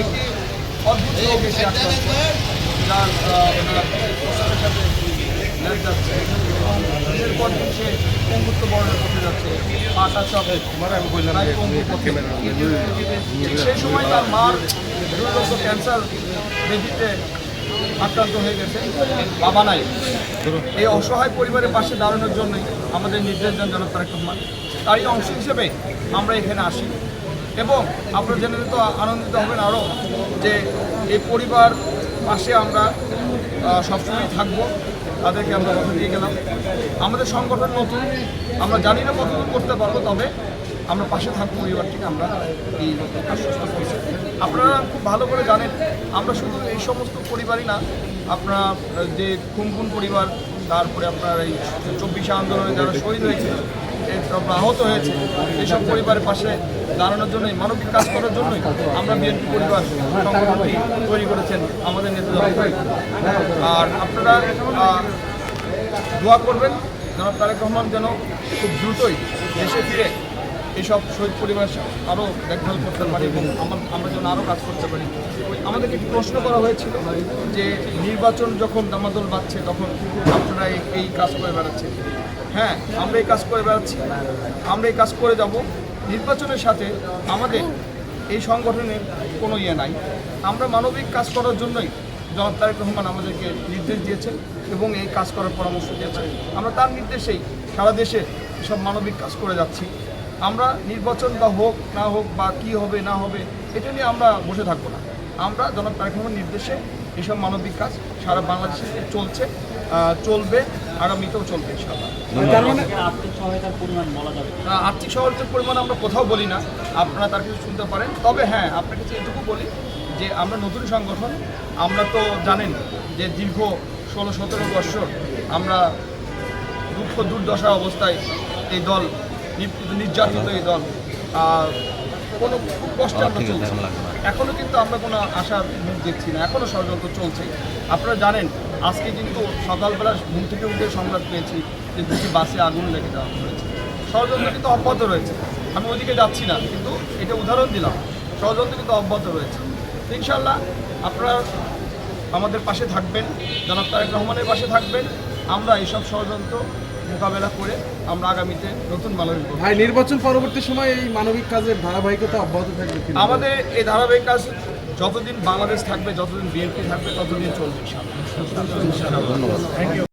একটি অদ্ভুত রোগ এসে আক্রান্ত যার আহ, সাথে লেগ যাচ্ছে। সে পঙ্গুত্ব বর্ণের পথে সব। সেই সময় তার মার দুর্গত ক্যান্সার ব্যাধিতে আক্রান্ত হয়ে গেছে। বাবা নাই। এই অসহায় পরিবারের পাশে দাঁড়ানোর জন্যই আমাদের নির্দেশ দেন জনক তারেক রহমান তারই অংশ হিসেবে আমরা এখানে আসি। এবং আপনারা জেনে তো আনন্দিত হবেন আরও যে এই পরিবার পাশে আমরা সবসময় থাকব। তাদেরকে আমরা কথা দিয়ে গেলাম। আমাদের সংগঠন নতুন, আমরা জানি না কতদূর করতে পারব, তবে আমরা পাশে থাকব, পরিবারটিকে আমরা এই আপনারা খুব ভালো করে জানেন, আমরা শুধু এই সমস্ত পরিবারই না, আপনারা যে খুনখুন পরিবার তারপরে আপনার এই চব্বিশে আন্দোলনে যারা শহীদ হয়েছে আহত হয়েছে এইসব পরিবারের পাশে দাঁড়ানোর জন্যই, মানবিক কাজ করার জন্যই আমরা বিএনপি পরিবার সংগঠনটি তৈরি করেছেন আমাদের নেতা। আর আপনারা দোয়া করবেন, জনাব তারেক রহমান যেন খুব দ্রুতই দেশে ফিরে এইসব শহীদ পরিবার আরও দেখভাল করতে পারি এবং আমার- আমরা যেন আরও কাজ করতে পারি। আমাদেরকে একটি প্রশ্ন করা হয়েছিল যে নির্বাচন যখন দামাদল বাড়ছে তখন আপনারা এই কাজ করে বেড়াচ্ছেন হ্যাঁ আমরা এই কাজ করে বেড়াচ্ছি। আমরা এই কাজ করে যাব। নির্বাচনের সাথে আমাদের এই সংগঠনের কোনো ইয়ে নাই। আমরা মানবিক কাজ করার জন্যই জনাব তারেক রহমান আমাদেরকে নির্দেশ দিয়েছেন এবং এই কাজ করার পরামর্শ দিয়েছেন। আমরা তার নির্দেশেই সারা দেশে সব মানবিক কাজ করে যাচ্ছি। আমরা নির্বাচন বা হোক না হোক বা কি হবে না হবে এটা নিয়ে আমরা বসে থাকব না। আমরা জনাব তারেক নির্দেশে এসব মানবিক কাজ সারা বাংলাদেশে চলছে চলবে আগামীতেও চলবে ইনশাআল্লাহ। আর্থিক সহায়তার পরিমাণ বলা যাবে। আর্থিক সহায়তার পরিমাণ আমরা কোথাও বলি না আপনারা তার কিছু শুনতে পারেন। তবে হ্যাঁ আপনাকে কাছে এটুকু বলি যে আমরা নতুন সংগঠন আমরা তো জানেন যে দীর্ঘ ষোলো সতেরো বছর আমরা দুঃখ দুর্দশা অবস্থায় এই দল নির্যাতিত এই দল। কোনো খুব কষ্টে আমরা চলছি এখনও কিন্তু আমরা কোনো আশার মুখ দেখছি না। এখনও ষড়যন্ত্র চলছে। আপনারা জানেন আজকে কিন্তু সকালবেলা ঘুম থেকে উঠে সংবাদ পেয়েছি যে দুটি বাসে আগুন লেগে দেওয়া হয়েছে। ষড়যন্ত্র কিন্তু অব্যাহত রয়েছে। আমি ওইদিকে যাচ্ছি না কিন্তু এটা উদাহরণ দিলাম। ষড়যন্ত্র কিন্তু অব্যাহত রয়েছে। ইনশাল্লাহ আপনারা আমাদের পাশে থাকবেন। জনাব তারেক রহমানের পাশে থাকবেন। আমরা এইসব ষড়যন্ত্র মোকাবেলা করে আমরা আগামীতে নতুন মানবিক ভাই নির্বাচন পরবর্তী সময় এই মানবিক কাজের ধারাবাহিকতা অব্যাহত থাকবে আমাদের এই ধারাবাহিক কাজ যতদিন বাংলাদেশ থাকবে যতদিন বিএনপি থাকবে ততদিন চলবে ইনশাআল্লাহ।